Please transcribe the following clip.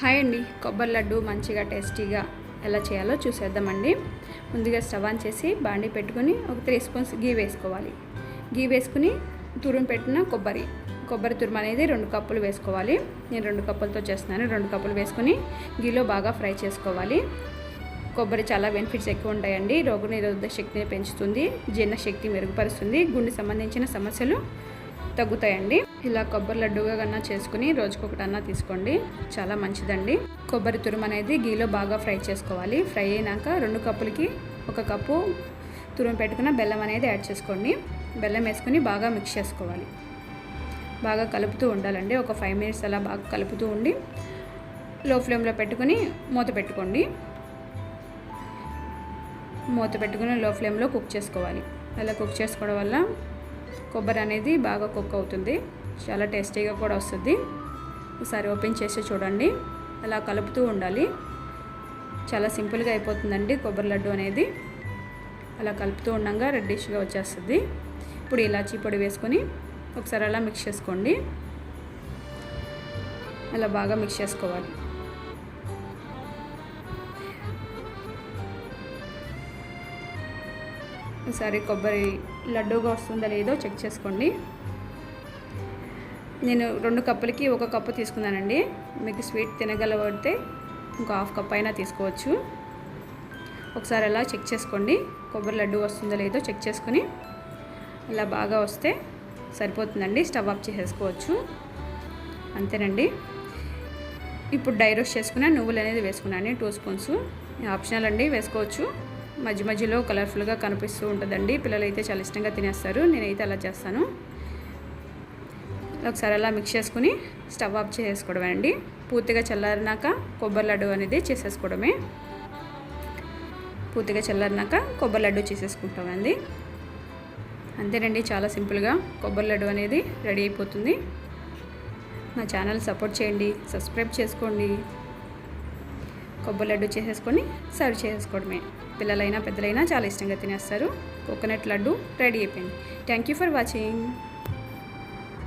Hi అండి. కొబ్బరి లడ్డు మంచిగా టేస్టీగా ఎలా చేయాలో చూసేద్దామండి. ముందుగా స్టవ్ ఆన్ చేసి బాండి పెట్టుకుని ఒక త్రీ స్పూన్స్ గీ వేసుకోవాలి. గీ వేసుకుని తురుము పెట్టిన కొబ్బరి. కొబ్బరి తురుము అనేది రెండు కప్పులు వేసుకోవాలి. నేను రెండు కప్పులతో చేస్తున్నాను. రెండు కప్పులు వేసుకుని గీలో బాగా ఫ్రై చేసుకోవాలి. కొబ్బరి చాలా బెనిఫిట్స్ ఎక్కువ ఉంటాయండి. రోగనిరోధక శక్తిని పెంచుతుంది. జీర్ణశక్తి మెరుగుపరుస్తుంది. గుండె సంబంధించిన సమస్యలు తగ్గుతాయండి. ఇలా కొబ్బరి లడ్డుగా కన్నా చేసుకుని రోజుకొకటన్నా తీసుకోండి. చాలా మంచిదండి. కొబ్బరి తురుము అనేది గీలో బాగా ఫ్రై చేసుకోవాలి. ఫ్రై అయినాక రెండు కప్పులకి ఒక కప్పు తురుము పెట్టుకున్న బెల్లం అనేది యాడ్ చేసుకోండి. బెల్లం వేసుకుని బాగా మిక్స్ చేసుకోవాలి. బాగా కలుపుతూ ఉండాలండి. ఒక ఫైవ్ మినిట్స్ అలా బాగా కలుపుతూ ఉండి లో ఫ్లేమ్లో పెట్టుకుని మూత పెట్టుకోండి. మూత పెట్టుకుని లో ఫ్లేమ్లో కుక్ చేసుకోవాలి. అలా కుక్ చేసుకోవడం వల్ల కొబ్బరి అనేది బాగా కుక్ అవుతుంది. చాలా టేస్టీగా కూడా వస్తుంది. ఒకసారి ఓపెన్ చేసి చూడండి. అలా కలుపుతూ ఉండాలి. చాలా సింపుల్గా అయిపోతుందండి కొబ్బరి లడ్డు అనేది. అలా కలుపుతూ ఉండగా రెడ్డిష్గా వచ్చేస్తుంది. ఇప్పుడు ఇలాచీ పొడి వేసుకొని ఒకసారి అలా మిక్స్ చేసుకోండి. అలా బాగా మిక్స్ చేసుకోవాలి. ఒకసారి కొబ్బరి లడ్డూగా వస్తుందా లేదో చెక్ చేసుకోండి. నేను రెండు కప్పులకి ఒక కప్పు తీసుకున్నానండి. మీకు స్వీట్ తినగలబడితే ఇంకో హాఫ్ కప్ అయినా తీసుకోవచ్చు. ఒకసారి అలా చెక్ చేసుకోండి. కొబ్బరి లడ్డు వస్తుందో లేదో చెక్ చేసుకొని ఇలా బాగా వస్తే సరిపోతుందండి. స్టవ్ ఆఫ్ చేసేసుకోవచ్చు. అంతేనండి. ఇప్పుడు డై రోస్ట్ చేసుకున్న నువ్వులు అనేది వేసుకున్నాను టూ స్పూన్స్. ఆప్షనల్ అండి వేసుకోవచ్చు. మధ్య మధ్యలో కలర్ఫుల్గా కనిపిస్తూ ఉంటుందండి. పిల్లలు అయితే చాలా ఇష్టంగా తినేస్తారు. నేనైతే అలా చేస్తాను. ఒకసారి అలా మిక్స్ చేసుకుని స్టవ్ ఆఫ్ చేసేసుకోవడమే అండి. పూర్తిగా చల్లారినాక కొబ్బరి లడ్డు అనేది చేసేసుకోవడమే. పూర్తిగా చల్లారినాక కొబ్బరి లడ్డు చేసేసుకుంటామండి అంతేనండి చాలా సింపుల్గా కొబ్బరి లడ్డు అనేది రెడీ అయిపోతుంది. నా ఛానల్ సపోర్ట్ చేయండి సబ్స్క్రైబ్ చేసుకోండి. కొబ్బరి లడ్డు చేసేసుకొని సర్వ్ చేసుకోవడమే పిల్లలైనా పెద్దలైనా చాలా ఇష్టంగా తినేస్తారు. కోకోనట్ లడ్డు రెడీ అయిపోయింది. Thank you for watching